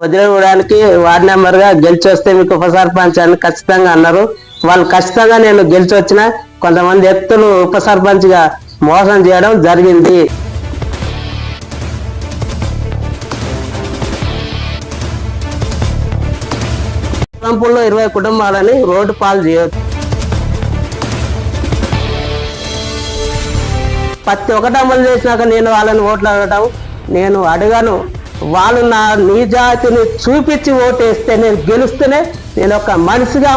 వదిలేయడానికి ward నెంబర్గా గెలిచి వస్తే మీకు ఉప సర్పంచ్ అని ఖచ్చితంగా అన్నారు. వాళ్ళు ఖచ్చితంగా నేను గెలిచి వచ్చిన కొంతమంది వ్యక్తులు ఉప సర్పంచ్గా మోసం చేయడం జరిగింది. సంపూర్ణ ఇరవై కుటుంబాలని రోడ్డు పాలు చేయొచ్చు ప్రతి ఒక్కటి అమలు చేసినాక నేను వాళ్ళని ఓట్లు అడగటం నేను అడగను. వాళ్ళు నా నిజాతిని చూపించి ఓటేస్తే నేను గెలుస్తూనే నేను ఒక మనిషిగా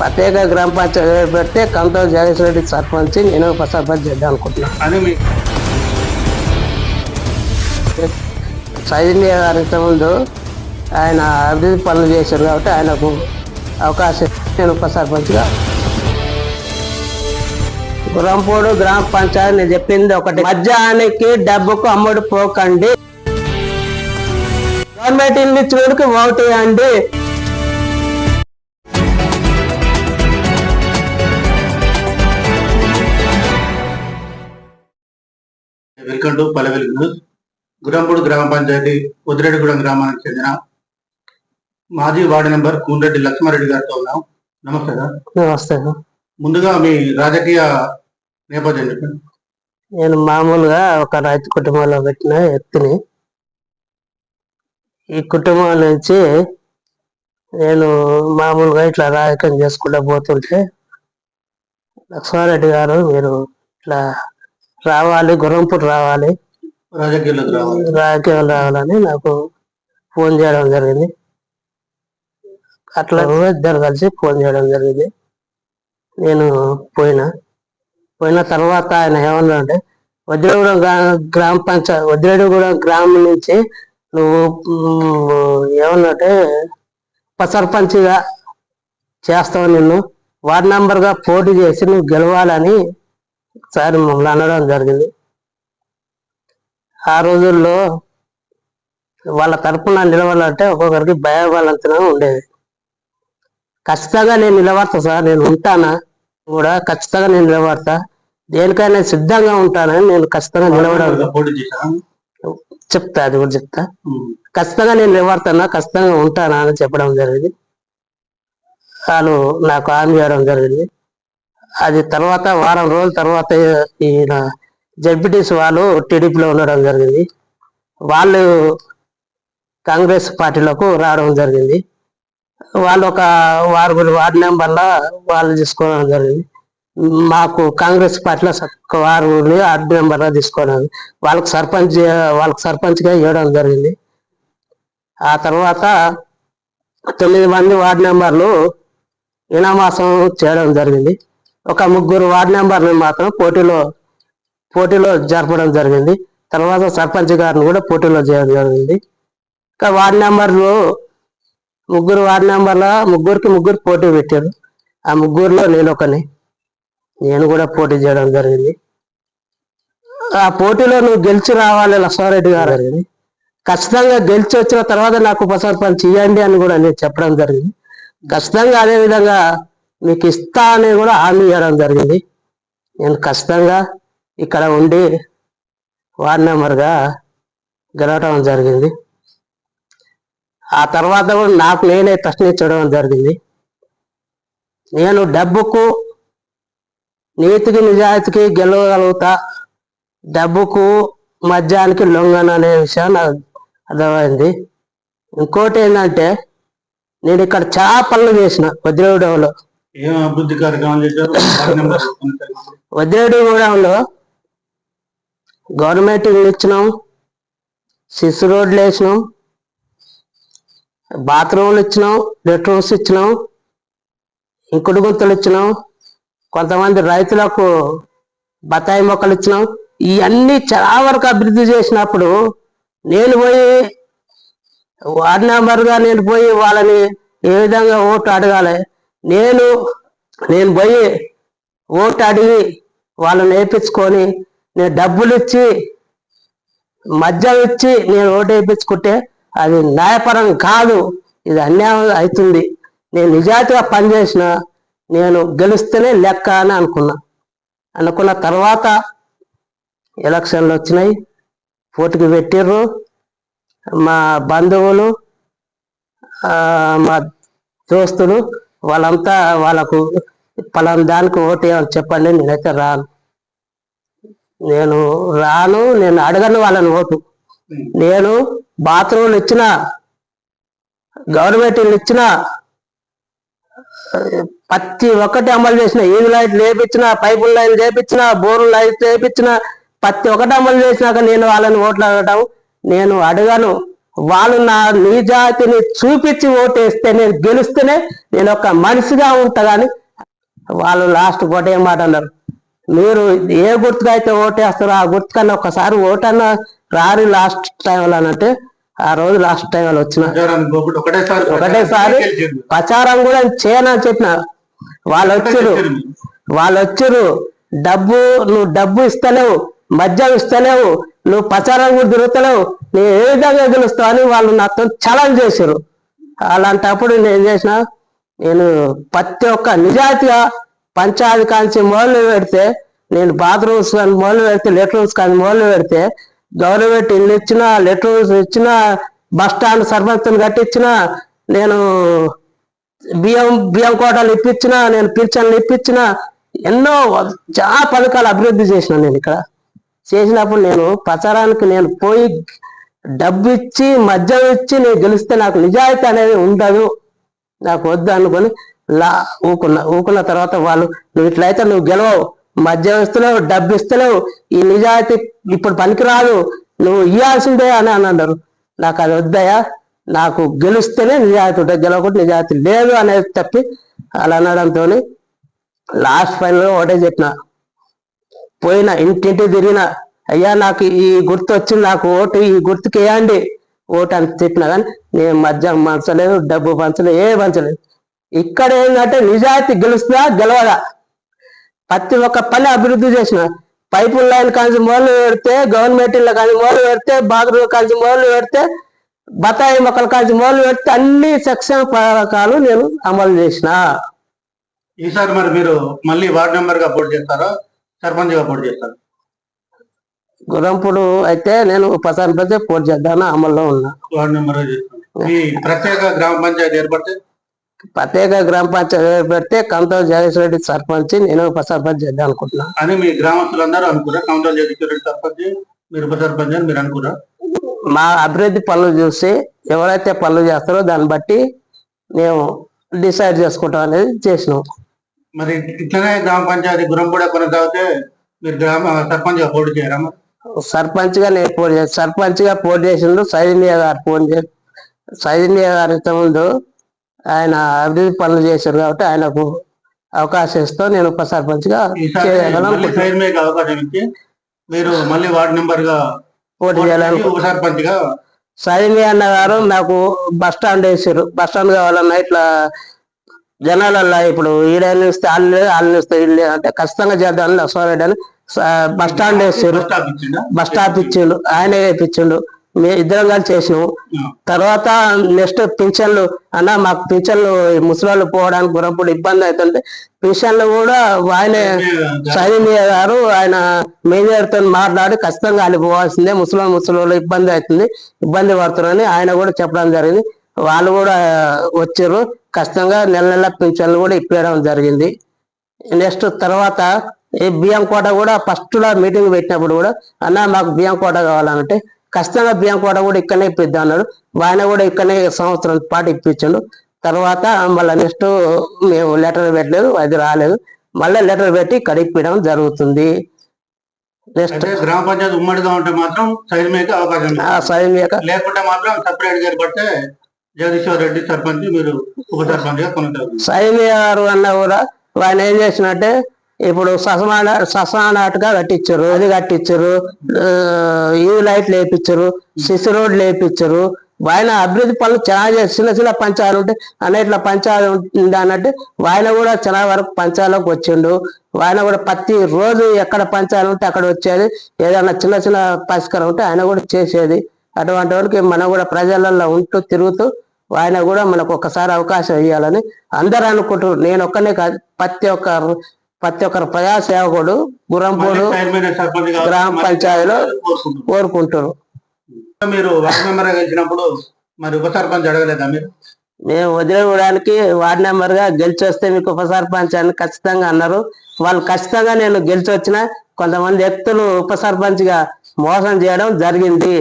ప్రత్యేక గ్రామ పంచాయతీ పెడితే కంతో జగదీష్ రెడ్డి సర్పంచ్ నేను సర్పంచ్ చేద్దాం అనుకుంటున్నాను అని మీ సైన్య గారి ముందు ఆయన అభివృద్ధి పనులు చేశారు కాబట్టి ఆయనకు అవకాశం నేను ఉప సర్పంచ్గా గురంపూడు గ్రామ పంచాయతీ నేను చెప్పింది ఒకటి. మద్యానికి డబ్బుకు అమ్ముడు పోకండి. గవర్నమెంట్ ఇల్లు ఇచ్చినోడికి ఓటు వేయండి. Welcome to Palle Velugu. News Gurampudi గ్రామ పంచాయతీ ఉదిరెడ్డిగూడెం గ్రామానికి చెందిన మాజీ వార్డు నెంబర్ కూన్రెడ్డి లక్ష్మారెడ్డి గారితో ఉన్నాం. నమస్తే సార్. వస్తాను ముందుగా మీ రాజకీయ నేపథ్యం చెప్పండి. నేను మామూలుగా ఒక రైతు కుటుంబంలో పెట్టిన వ్యక్తిని. ఈ కుటుంబం నుంచి నేను మామూలుగా ఇట్లా రాజకీయం చేసుకుంటూ పోతుంటే లక్ష్మారెడ్డి గారు మీరు ఇట్లా రావాలి గుర్రంపూట రావాలి రాజకీయాల్లోకి రావాలి. రాజకీయాలు రావాలని నాకు ఫోన్ చేయడం జరిగింది. అట్లా ఇద్దరు కలిసి ఫోన్ చేయడం జరిగింది. నేను పోయినా. పోయిన తర్వాత ఆయన ఏమన్నాడంటే వజ్రగూడెం గ్రామ పంచాయతీ వజ్రగూడెం గ్రామం నుంచి నువ్వు ఏమన్నంటే ఏమన్నట్టే సర్పంచ్గా చేస్తావు నిన్ను. వార్డ్ నంబర్గా పోటీ చేసి నువ్వు గెలవాలని సార్ మమ్మల్ని అనడం జరిగింది. ఆ రోజుల్లో వాళ్ళ తరపున నిలవాలంటే ఒక్కొక్కరికి భయబలంతనం ఉండేది ఖచ్చితంగా నేను నిలబడతా సార్ నేను ఉంటానా? కూడా ఖచ్చితంగా నేను నిలబడతా. దేనికైనా సిద్ధంగా ఉంటానని నేను ఖచ్చితంగా నిలబడాలి చెప్తా అది కూడా చెప్తా. ఖచ్చితంగా నేను నిలబడతానా? ఖచ్చితంగా ఉంటానా అని చెప్పడం జరిగింది. వాళ్ళు నాకు హామీ చేయడం జరిగింది. అది తర్వాత వారం రోజుల తర్వాత ఈయన జడ్పీటీసీ వాళ్ళు టీడీపీలో ఉండడం జరిగింది. వాళ్ళు కాంగ్రెస్ పార్టీలకు రావడం జరిగింది. వాళ్ళు ఒక వారుగురు వార్డు మెంబర్ల వాళ్ళు తీసుకోవడం జరిగింది. మాకు కాంగ్రెస్ పార్టీలో ఒక వారుగురిని వార్డు మెంబర్గా తీసుకోవడం వాళ్ళకి సర్పంచ్ వాళ్ళకి సర్పంచ్గా ఇవ్వడం జరిగింది. ఆ తర్వాత తొమ్మిది మంది వార్డు మెంబర్లు ఇనామాసం చేయడం జరిగింది. ఒక ముగ్గురు వార్డు మెంబర్ని మాత్రం పోటీలో పోటీలో జరపడం జరిగింది. తర్వాత సర్పంచ్ గారిని కూడా పోటీలో చేయడం జరిగింది. ఇంకా వార్డు నెంబర్లు ముగ్గురు వార్డు మెంబర్ల ముగ్గురికి ముగ్గురు పోటీ పెట్టారు. ఆ ముగ్గురులో నేను ఒకని. నేను కూడా పోటీ చేయడం జరిగింది. ఆ పోటీలో నువ్వు గెలిచి రావాలి లక్ష్మారెడ్డి గారు. జరిగింది. ఖచ్చితంగా గెలిచి వచ్చిన తర్వాత నాకు ఉప సర్పంచ్ ఇవ్వండి అని కూడా నేను చెప్పడం జరిగింది. ఖచ్చితంగా అదే విధంగా మీకు ఇస్తా అని కూడా హామీ ఇవ్వడం జరిగింది. నేను ఖచ్చితంగా ఇక్కడ ఉండి వార్డ్ నెంబర్గా గెలవటం జరిగింది. ఆ తర్వాత కూడా నాకు నేనే ప్రశ్నించడం జరిగింది. నేను డబ్బుకు నీతికి నిజాయితీకి గెలవగలుగుతా. డబ్బుకు మద్యానికి లొంగను అనే విషయం నాకు అర్థమైంది. ఇంకోటి ఏంటంటే నేను ఇక్కడ చాలా పనులు చేసిన నెంబర్ వజ్రగూడెంలో గవర్నమెంట్ ఇల్లు ఇచ్చినాం సిస్ రోడ్లు వేసినాం బాత్రూమ్లు ఇచ్చినాం బెడ్రూమ్స్ ఇచ్చినాం ఇంకుడు గుంతలు ఇచ్చినాం కొంతమంది రైతులకు బత్తాయి మొక్కలు ఇచ్చినాం. ఇవన్నీ చాలా వరకు అభివృద్ధి చేసినప్పుడు నేను పోయి వార్డ్ మెంబర్గా నేను పోయి వాళ్ళని ఏ విధంగా ఓటు అడగాలి? నేను నేను పోయి ఓటు అడిగి వాళ్ళని వేయించుకొని నేను డబ్బులు ఇచ్చి మద్యం ఇచ్చి నేను ఓటు వేయించుకుంటే అది న్యాయపరం కాదు. ఇది అన్యాయం అవుతుంది. నేను నిజాయితీగా పనిచేసిన నేను గెలిస్తేనే లెక్క అని అనుకున్నా. అనుకున్న తర్వాత ఎలక్షన్లు వచ్చినాయి. పోటీకి పెట్టిర్రు. మా బంధువులు మా దోస్తులు వాళ్ళంతా వాళ్ళకు పలానా దానికి ఓటు అని చెప్పండి నేనైతే రాను. నేను రాను నేను అడగను వాళ్ళని ఓటు. నేను బాత్రూమ్లు ఇచ్చిన గవర్నమెంట్ ఇచ్చిన ప్రతి ఒక్కటి అమలు చేసిన ఈవి లైట్ లేపించిన పైపుల లైన్ చేపించినా బోరు లైట్ లేపించిన ప్రతి ఒక్కటి అమలు చేసినాక నేను వాళ్ళని ఓట్లు అడగటం నేను అడగను. వాళ్ళు నా నిజాతిని చూపించి ఓటేస్తే నేను గెలుస్తేనే నేను ఒక మనిషిగా ఉంటా కానీ వాళ్ళు లాస్ట్ ఒకటే మాట అన్నారు? మీరు ఏ గుర్తుగా అయితే ఓటేస్తారో ఆ గుర్తుకన్నా ఒకసారి ఓటన్నా రారు లాస్ట్ టైంలో అంటే ఆ రోజు లాస్ట్ టైంలో వచ్చిన. ప్రచారానికి పోకుండా ఒకటేసారి. ప్రచారం కూడా చేయనని చెప్పిన. వాళ్ళు వచ్చారు. వాళ్ళు వచ్చారు డబ్బు నువ్వు డబ్బు ఇస్తలేవు. మద్యం ఇస్తలేవు. నువ్వు ప్రచారం కూడా తిరుగుతలేవు నువ్వు ఏ విధంగా గెలుస్తావు అని వాళ్ళు నాతో ఛాలెంజ్ చేశారు అలాంటప్పుడు నేను ఏం చేసిన? నేను ప్రతి ఒక్క నిజాయితీగా పంచాయతీ కాంచి మొదలు పెడితే నేను బాత్రూమ్స్ కానీ మొదలు పెడితే లెట్రూమ్స్ కానీ మొదలు పెడితే గవర్నమెంట్ ఇల్లు ఇచ్చిన లెటర్స్ ఇచ్చిన బస్ స్టాండ్ సర్పంచ్ని కట్టించిన నేను బియ్యం బియ్యం కోటలు ఇప్పించిన నేను పిల్చన్లు ఇప్పించిన ఎన్నో చాలా పథకాలు అభివృద్ధి చేసిన నేను ఇక్కడ. చేసినప్పుడు నేను ప్రచారానికి నేను పోయి డబ్బు ఇచ్చి మద్యం ఇచ్చి నేను గెలిస్తే నాకు నిజాయితీ అనేది ఉండదు. నాకు వద్దు అనుకొని లా ఊకున్నా ఊకున్న తర్వాత వాళ్ళు నువ్వు ఇట్లయితే నువ్వు గెలవవు. మద్యం డబ్బు ఇస్తలేవు ఈ నిజాయితీ ఇప్పుడు పనికిరాదు నువ్వు ఇవ్వాల్సిందే అని అని అన్నారు. నాకు అది వద్దయా నాకు గెలిస్తేనే నిజాయితీ ఉంటుంది గెలవకుండా నిజాయితీ లేదు అనేది తప్పి అలా అనడంతో లాస్ట్ ఫైనల్ ఒకటే చెప్పిన. పోయిన ఇంటింటి తిరిగిన అయ్యా నాకు ఈ గుర్తు వచ్చింది నాకు ఓటు ఈ గుర్తుకి వేయండి ఓటు అని చెప్పిన కానీ నేను మద్యం పంచలేదు డబ్బు పంచలేదు ఏ పంచలేదు. ఇక్కడ ఏంటంటే నిజాయితీ గెలుస్తుందా గెలవదా? ప్రతి ఒక్క పని అభివృద్ధి చేసిన. పైపుల లైన్ కాల్చి మొదలు పెడితే గవర్నమెంట్ ఇళ్ళ కాల్చి మొదలు పెడితే బాత్రూమ్ కాల్చి మొదలు పెడితే బతాయి మొక్కల కాల్చి మొదలు పెడితే అన్ని సెక్షన్ పథకాలు నేను అమలు చేసిన. ఈసారి మరి మీరు మళ్ళీ వార్డ్ మెంబర్గా పోటీ చేస్తారా? సర్పంచ్గా పోటీ చేస్తారా? గురంపుడు అయితే నేను పెడితే పోటీ చేద్దామని అమల్లో ఉన్నా. వార్డ్ మెంబర్ ప్రత్యేక గ్రామ పంచాయతీ ఏర్పడితే ప్రత్యేక గ్రామ పంచాయతీ పెడితే కంతో జగదీష్ రెడ్డి సర్పంచ్ నేను ఉప సర్పంచ్ చేద్దాం అనుకుంటున్నా. అని మీ గ్రామస్తులందరూ అనుకురా కౌంటర్ జగదీశ్వర సర్పంచ్ మీరు సర్పంచ్ అని మీరు అనుకురా మా అభివృద్ధి పనులు చూసి ఎవరైతే పనులు చేస్తారో దాన్ని బట్టి మేము డిసైడ్ చేసుకుంటాం అనేది చేసినాం. మరి ఇట్లనే గ్రామ పంచాయతీ గురంపూడ కొనసాగితే మీరు గ్రామ సర్పంచ్గా పోటీ చేయరా సర్పంచ్గా నేను పోటీ సర్పంచ్గా పోటీ చేసిండు సైదినియా గారు ఫోన్ చేసి సైదినియా గారి ముందు ఆయన అభివృద్ధి పనులు చేశారు కాబట్టి ఆయనకు అవకాశం ఇస్తూ నేను ఉప సర్పంచ్గా ఈసారి చేయగలను మళ్ళీ ఫైర్ మీకు అవకాశం ఇచ్చి మీరు మళ్ళీ వార్డ్ పోటీ చేయాలను ఉప సైని అన్న గారు నాకు బస్ స్టాండ్ వేసారు. బస్ స్టాండ్ కావాలన్నా ఇట్లా జనాలల్లో ఇప్పుడు ఈడని ఇస్తే వాళ్ళు లేదు వాళ్ళు ఇస్తే వీళ్ళు అంటే ఖచ్చితంగా చేద్దామని లక్ష్మారెడ్డి అని బస్ స్టాండ్ వేసారు. బస్ స్టాప్ ఇచ్చిండా. ఆయనే మేము ఇద్దరం కలిసి చేసినాము తర్వాత నెక్స్ట్ పింఛన్లు అన్న మాకు పింఛన్లు ముసలాళ్ళు పోవడానికి గురప్పుడు ఇబ్బంది అవుతుంటే పింఛన్లు కూడా ఆయనే సైని గారు. ఆయన మేనేజర్తో మాట్లాడి ఖచ్చితంగా వాళ్ళు పోవాల్సిందే. ముసలి ముసలి ఇబ్బంది అవుతుంది. ఇబ్బంది పడుతున్నారని ఆయన కూడా చెప్పడం జరిగింది. వాళ్ళు కూడా వచ్చారు. ఖచ్చితంగా నెల నెల పింఛన్లు కూడా ఇప్పించడం జరిగింది. నెక్స్ట్ తర్వాత ఈ బియ్యం కోట కూడా ఫస్ట్లో మీటింగ్ పెట్టినప్పుడు కూడా అన్న మాకు బియ్యం కోట కావాలంటే ఖచ్చితంగా బియ్యం కోట కూడా ఇక్కడనే ఇప్పిద్దాం అన్నాడు. ఆయన కూడా ఇక్కడనే సంవత్సరం పాటు ఇప్పించాడు. తర్వాత మళ్ళీ నెక్స్ట్ మేము లెటర్ పెట్టలేదు అది రాలేదు. మళ్ళీ లెటర్ పెట్టి ఇక్కడ ఇప్పించడం జరుగుతుంది. నెక్స్ట్ గ్రామ పంచాయతీ ఉమ్మడిగా ఉంటే మాత్రం సైడ్ మీద అవకాశం లేకుంటే మాత్రం సపరేట్గా ఏర్పడితే జగదీశ్వర్ రెడ్డి సర్పంచ్ మీరు ఉప సర్పంచ్గా సైని గారు అన్నా కూడా ఆయన ఏం చేసినట్టే ఇప్పుడు ససమాన శ్మశానాటగా కట్టించారు అది కట్టించారు ఈ లైట్లు వేయించారు సిసి రోడ్లు వేయించారు ఆయన అభివృద్ధి పనులు చాలా చేసి చిన్న చిన్న పంచాలు ఉంటే అన్నిట్లో పంచాలు ఉంటుంది అన్నట్టు ఆయన కూడా చాలా వరకు పంచాలకు వచ్చిండు. ఆయన కూడా ప్రతి రోజు ఎక్కడ పంచాలు ఉంటే అక్కడ వచ్చేది. ఏదైనా చిన్న చిన్న పరిష్కారం ఉంటే ఆయన కూడా చేసేది. అటువంటి వాళ్ళకి మనం కూడా ప్రజలలో ఉంటూ తిరుగుతూ ఆయన కూడా మనకు ఒకసారి అవకాశం ఇవ్వాలని అందరూ అనుకుంటారు నేను ఒక్కనే కాదు ప్రతి ఒక్క ప్రతి ఒక్కరు ప్రజాసేవకుడు గురంపూడు మళ్ళీ సైడ్ మీద సర్పంచ్గా గ్రామ పంచాయతీలో కోరుకుంటారు మీరు వార్డు మెంబర్ గెలిచినప్పుడు మరి ఉప సర్పంచ్ అడగలేదా మీరు? మేము వదిలేయడానికి వార్డు నెంబర్గా గెలిచి వస్తే మీకు ఉప సర్పంచ్ అని ఖచ్చితంగా అన్నారు. వాళ్ళు ఖచ్చితంగా నేను గెలిచి వచ్చిన కొంతమంది వ్యక్తులు ఉప సర్పంచ్గా మోసం చేయడం జరిగింది.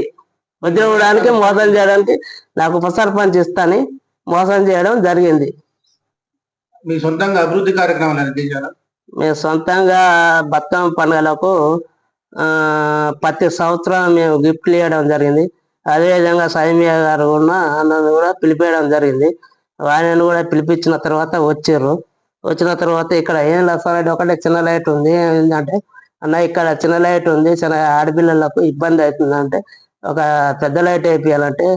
వదిలేయడానికి మోసం చేయడానికి నాకు ఉప సర్పంచ్ ఇస్తాని మోసం చేయడం జరిగింది. మీ సొంతంగా అభివృద్ధి కార్యక్రమాలు చేశారా? మేము సొంతంగా బతుకమ్మ పండుగలకు ప్రతి సంవత్సరం మేము గిఫ్ట్లు ఇవ్వడం జరిగింది. అదేవిధంగా సైమియ గారు కూడా నన్ను కూడా పిలిపేయడం జరిగింది. ఆయనను కూడా పిలిపించిన తర్వాత వచ్చారు వచ్చిన తర్వాత ఇక్కడ ఏం లేదు ఒకటే చిన్న లైట్ ఉంది. ఏంటంటే అన్న ఇక్కడ చిన్న లైట్ ఉంది. చిన్న ఆడపిల్లలకు ఇబ్బంది అవుతుంది అంటే ఒక పెద్ద లైట్ వేపియాలంటే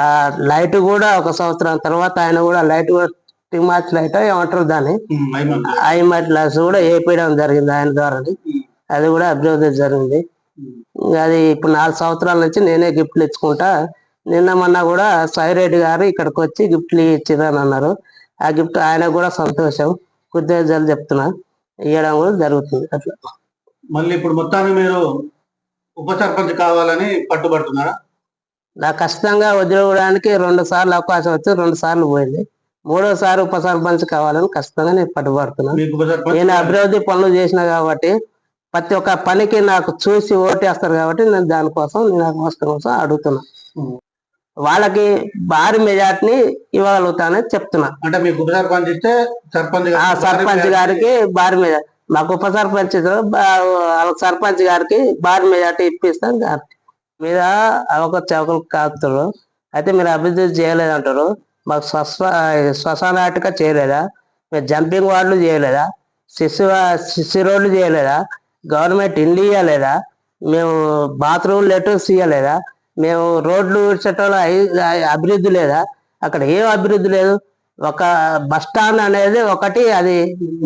ఆ లైట్ కూడా ఒక సంవత్సరం తర్వాత ఆయన కూడా లైట్ కూడా టిమాచ్ లైట్ ఏమంటారు దాన్ని? మైమన్. ఐఎంఐ క్లాస్ కూడా వేయడం జరిగింది ఆయన ద్వారా. అది కూడా అభివృద్ధి జరిగింది. ఇంకా అది ఇప్పుడు నాలుగు సంవత్సరాల నుంచి నేనే గిఫ్ట్లు ఇచ్చుకుంటా. నిన్న మొన్న కూడా సాయిరెడ్డి గారు ఇక్కడికి వచ్చి గిఫ్ట్లు ఇచ్చిరని అన్నారు. ఆ గిఫ్ట్ ఆయన కూడా సంతోషం. కృతజ్ఞతలు చెప్తున్నా. ఇవ్వడం కూడా జరుగుతుంది అట్లా. మళ్ళీ ఇప్పుడు మొత్తాన్ని మీరు ఉప సర్పంచ్ కావాలని పట్టుబడుతున్నారా? నాకు కష్టంగా వదిలేయడానికి రెండు సార్లు అవకాశం వచ్చి రెండు సార్లు పోయింది. మూడోసారి ఉప సర్పంచ్ కావాలని ఖచ్చితంగా నేను పట్టుబడుతున్నాను. నేను అభివృద్ధి పనులు చేసిన కాబట్టి ప్రతి ఒక్క పనికి నాకు చూసి ఓటేస్తారు కాబట్టి నేను దానికోసం నేను ఆ కోసం అడుగుతున్నా. వాళ్ళకి భారీ మెజార్టీని ఇవ్వగలుగుతానని చెప్తున్నా. అంటే మీకు ఉప సర్పంచ్ ఇస్తే సర్పంచ్ సర్పంచ్ గారికి భారీ మెజార్టీ. మాకు ఉప సర్పంచ్ సర్పంచ్ గారికి భారీ మెజార్టీ ఇప్పిస్తాం మీద అవక చౌకలు కాకుతారు అయితే మీరు అభివృద్ధి చేయలేదంటారు. మాకు స్వస్వ శ్మశానాటిక చేయలేదా? మీరు జంపింగ్ వార్డులు చేయలేదా? శిశు శిశు రోడ్లు చేయలేదా? గవర్నమెంట్ ఇండ్లు ఇవ్వలేదా మేము బాత్రూమ్ లెటర్స్ ఇవ్వలేదా మేము రోడ్లు విడిచేటోళ్ళ అభివృద్ధి లేదా? అక్కడ ఏం అభివృద్ధి లేదు? ఒక బస్ స్టాండ్ అనేది ఒకటి అది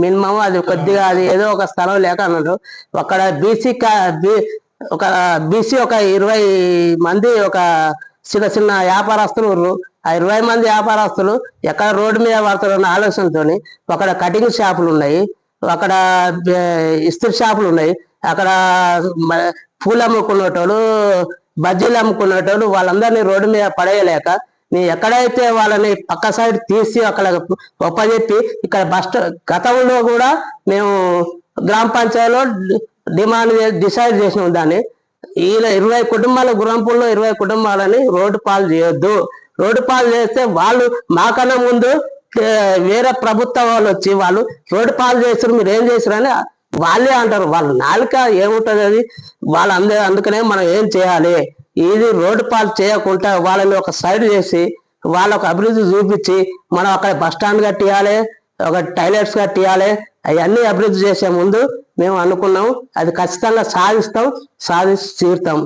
మినిమం అది కొద్దిగా అది ఏదో ఒక స్థలం లేక అన్నారు అక్కడ బీసీ ఒక బీసీ ఒక ఇరవై మంది ఒక చిన్న చిన్న వ్యాపారస్తులు ఆ ఇరవై మంది వ్యాపారస్తులు ఎక్కడ రోడ్డు మీద పడుతున్న ఆలోచనతో అక్కడ కటింగ్ షాపులు ఉన్నాయి. అక్కడ ఇస్త్రీ షాపులు ఉన్నాయి. అక్కడ పూలు అమ్ముకునేటోళ్ళు బజ్జీలు అమ్ముకునేటోళ్ళు వాళ్ళందరినీ రోడ్డు మీద పడేయలేక నీ ఎక్కడైతే వాళ్ళని పక్క సైడ్ తీసి అక్కడ ఒప్పజెప్పి ఇక్కడ బస్ గతంలో కూడా మేము గ్రామ పంచాయతీలో డిమాండ్ డిసైడ్ చేసినాం దాన్ని. ఈయన ఇరవై కుటుంబాల గురంపుల్లో ఇరవై కుటుంబాలని రోడ్డు పాలు చేయొద్దు. రోడ్డు పాలు చేస్తే వాళ్ళు మాకన్నా ముందు వేరే ప్రభుత్వ వాళ్ళు వచ్చి వాళ్ళు రోడ్డు పాలు చేస్తారు మీరు ఏం చేస్తారని వాళ్ళే అంటారు. వాళ్ళ నాలుక ఏముంటుంది అది? వాళ్ళ అందే అందుకనే మనం ఏం చేయాలి? ఇది రోడ్డు పాలు చేయకుండా వాళ్ళని ఒక సైడ్ చేసి వాళ్ళకు అభివృద్ధి చూపించి మనం అక్కడ బస్ స్టాండ్ కట్టియాలి. ఒక టైలెట్స్ కట్టియాలి అవన్నీ అభివృద్ధి చేసే ముందు మేము అనుకున్నాం అది ఖచ్చితంగా సాధిస్తాం సాధించి తీరుతాం.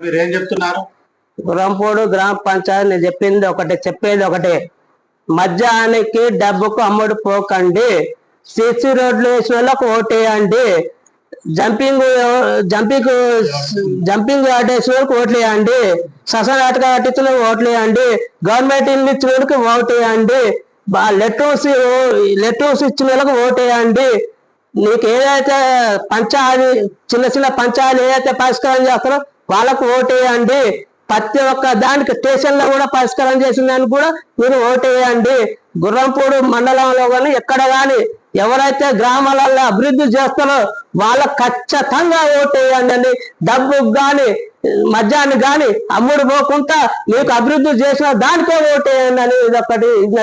మీరు ఏం చెప్తున్నారు? గురంపోడు గ్రామ పంచాయతీ నేను చెప్పింది ఒకటే చెప్పేది ఒకటే. మద్యానికి డబ్బుకు అమ్ముడు పోకండి. సిసి రోడ్లు వేసిన వాళ్ళకు ఓటేయండి. జంపింగ్ జంపింగ్ జంపింగ్ ఆటేసిన వాళ్ళకి ఓట్లు వేయండి శ్మశాన ఆటగా ఆటించిన వాళ్ళకి ఓట్లు వేయండి గవర్నమెంట్ ఇల్లు ఇచ్చిన వాళ్ళకి ఓటు వేయండి లెటర్స్ లెటర్స్ ఇచ్చిన వాళ్ళకి ఓటేయండి. నీకు ఏదైతే పంచాయతీ చిన్న చిన్న పంచాయతీలు ఏదైతే పరిష్కారం చేస్తారో వాళ్ళకు ఓటేయండి. ప్రతి ఒక్క దానికి స్టేషన్లో కూడా పరిష్కారం చేసిన దానికి కూడా మీరు ఓటేయండి. గుర్రంపూడు మండలంలో కానీ ఎక్కడ కానీ ఎవరైతే గ్రామాలలో అభివృద్ధి చేస్తారో వాళ్ళకు ఖచ్చితంగా ఓటు వేయండి అని డబ్బు కానీ మద్యాన్ని కానీ అమ్ముడు పోకుండా మీకు అభివృద్ధి చేసిన దానికే ఓటేయండి అని ఇదొకటి ఇది